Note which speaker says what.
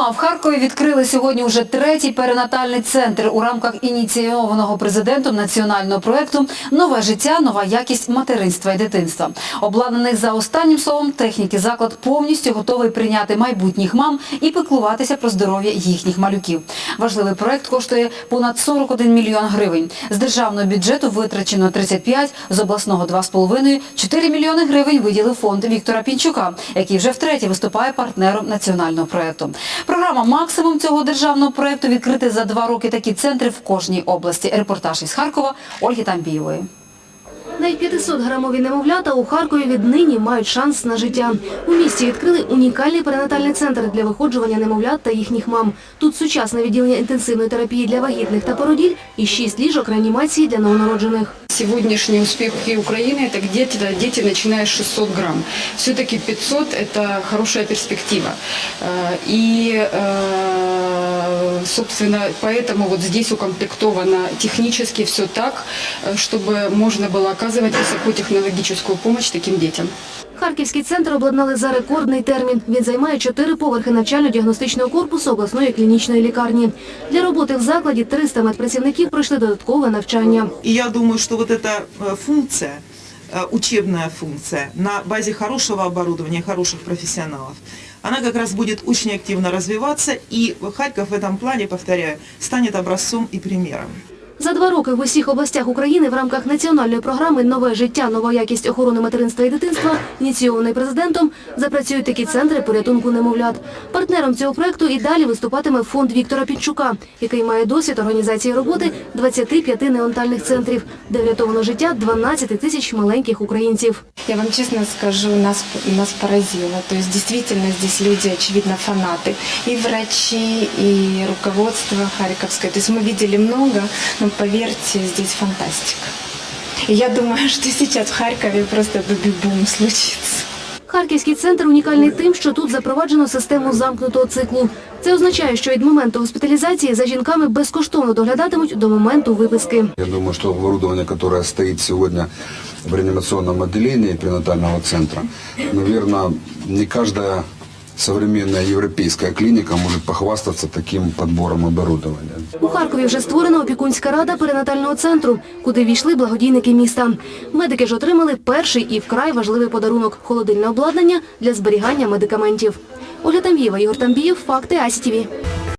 Speaker 1: а в Харкові відкрили сьогодні уже третій перинатальний центр у рамках ініційованого президентом національного проєкту Нове життя, нова якість материнства і дитинства. Обладнаний за останнім словом техніки заклад повністю готовий прийняти майбутніх мам і піклуватися про здоров'я їхніх малюків. Важливий проєкт коштує понад 41 мільйон гривень. З державного бюджету витрачено 35, з обласного 2,5, 4 мільйони гривень виділив фонд Віктора Пінчука, який вже втретє виступає партнером національного проєкту. Програма «Максимум» цього державного проєкту відкрити за два роки такі центри в кожній області. Репортаж із Харкова Ольги Тамбієвої.
Speaker 2: Навіть 500-грамові немовлята у Харкові віднині мають шанс на життя. У місті відкрили унікальний перинатальний центр для виходжування немовлят та їхніх мам. Тут сучасне відділення інтенсивної терапії для вагітних та породіль і 6 ліжок реанімації для новонароджених
Speaker 3: Сегодняшние успехи Украины – это где-то дети, начиная с 600 грамм. Все-таки 500 – это хорошая перспектива. Э, И, э, собственно, поэтому вот здесь укомплектовано технически все так, э, чтобы можно было оказывать высокотехнологическую помощь таким детям.
Speaker 2: Харківський центр обладнали за рекордний термін. Він займає чотири поверхи навчально-діагностичного корпусу обласної клінічної лікарні. Для роботи в закладі 300 медпрацівників пройшли додаткове навчання.
Speaker 4: И я думаю, что вот эта э, функция, э, учебная функция на базе хорошего оборудования, хороших профессионалов, она как раз будет очень активно развиваться, и Харьков в этом плане, повторяю, станет образцом и примером.
Speaker 2: За два роки в усіх областях України в рамках національної програми Нове життя, нова якість охорони материнства і дитинства, ініційованої президентом, запрацюють такі центри порятунку немовлят. Партнером цього проекту і далі виступатиме фонд Віктора Пінчука, який має досвід організації роботи 25 неонатальних центрів, де врятовано життя 12 тисяч маленьких українців.
Speaker 5: Я вам честно скажу, нас, нас поразило. То есть действительно здесь люди, очевидно, фанаты. И врачи, и руководство Харьковское. То есть мы видели много, поверьте, здесь фантастика. И я думаю, что сейчас в Харькове просто бэби-бум случится.
Speaker 2: Харківський центр унікальний тим, що тут запроваджено систему замкнутого циклу. Це означає, що від моменту госпіталізації за жінками безкоштовно доглядатимуть до моменту виписки.
Speaker 6: Я думаю, что оборудование, которое стоит сегодня в реанимационном отделении пренатального центра, наверное, не каждая современная европейская клиника может похвастаться таким подбором оборудования.
Speaker 2: У Харкові вже створена опікунська рада перинатального центру, куди війшли благодійники міста. Медики ж отримали перший і вкрай важливий подарунок – холодильне обладнання для зберігання медикаментів. Оля Тамбієва, Ігор Тамбієв, Факти АСІТІВІ.